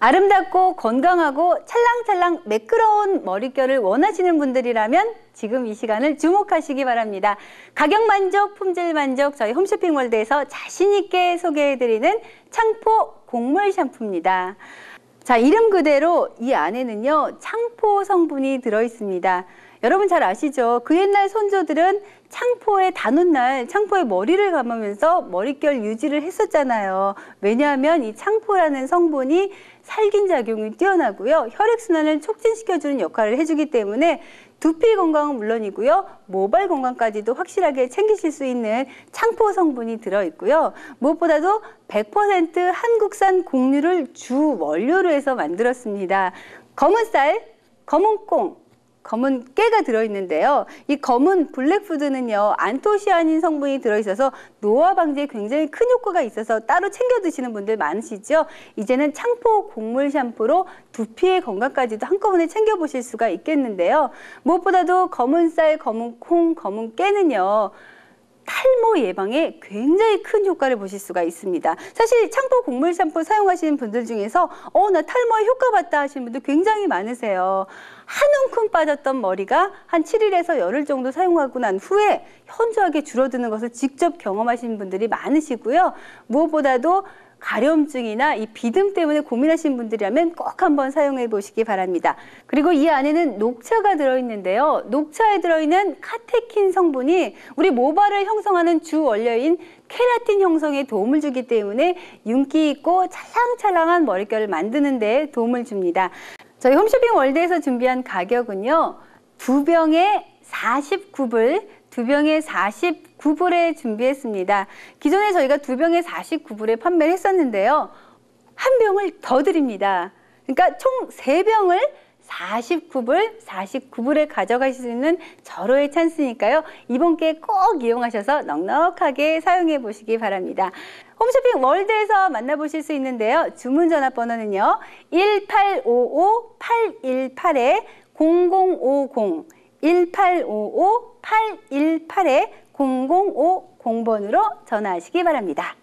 아름답고 건강하고 찰랑찰랑 매끄러운 머릿결을 원하시는 분들이라면 지금 이 시간을 주목하시기 바랍니다. 가격 만족, 품질 만족 저희 홈쇼핑 월드에서 자신 있게 소개해드리는 창포 곡물 샴푸입니다. 자, 이름 그대로 이 안에는요, 창포 성분이 들어있습니다. 여러분 잘 아시죠? 그 옛날 선조들은 창포에 다눈 날 창포에 머리를 감으면서 머릿결 유지를 했었잖아요. 왜냐하면 이 창포라는 성분이 살균 작용이 뛰어나고요. 혈액순환을 촉진시켜주는 역할을 해주기 때문에 두피 건강은 물론이고요. 모발 건강까지도 확실하게 챙기실 수 있는 창포 성분이 들어있고요. 무엇보다도 100% 한국산 곡류를 주 원료로 해서 만들었습니다. 검은 쌀, 검은 콩, 검은 깨가 들어있는데요. 이 검은 블랙푸드는요. 안토시아닌 성분이 들어있어서 노화 방지에 굉장히 큰 효과가 있어서 따로 챙겨 드시는 분들 많으시죠. 이제는 창포 곡물 샴푸로 두피의 건강까지도 한꺼번에 챙겨보실 수가 있겠는데요. 무엇보다도 검은 쌀, 검은 콩, 검은 깨는요. 탈모 예방에 굉장히 큰 효과를 보실 수가 있습니다. 사실 창포 곡물 샴푸 사용하시는 분들 중에서 어 나 탈모에 효과 봤다 하시는 분들 굉장히 많으세요. 한 움큼 빠졌던 머리가 한 7일에서 열흘 정도 사용하고 난 후에 현저하게 줄어드는 것을 직접 경험하시는 분들이 많으시고요. 무엇보다도 가려움증이나 이 비듬 때문에 고민하시는 분들이라면 꼭 한번 사용해 보시기 바랍니다. 그리고 이 안에는 녹차가 들어있는데요. 녹차에 들어있는 카테킨 성분이 우리 모발을 형성하는 주 원료인 케라틴 형성에 도움을 주기 때문에 윤기 있고 찰랑찰랑한 머릿결을 만드는 데 도움을 줍니다. 저희 홈쇼핑 월드에서 준비한 가격은요. 두 병에 49불, 두 병에 49불에 준비했습니다. 기존에 저희가 두 병에 49불에 판매를 했었는데요. 한 병을 더 드립니다. 그러니까 총 세병을 49불, 49불에 가져가실 수 있는 절호의 찬스니까요. 이번 기회 꼭 이용하셔서 넉넉하게 사용해 보시기 바랍니다. 홈쇼핑 월드에서 만나보실 수 있는데요. 주문 전화번호는요. 1855-818-0050 1855-818-0050번으로 전화하시기 바랍니다.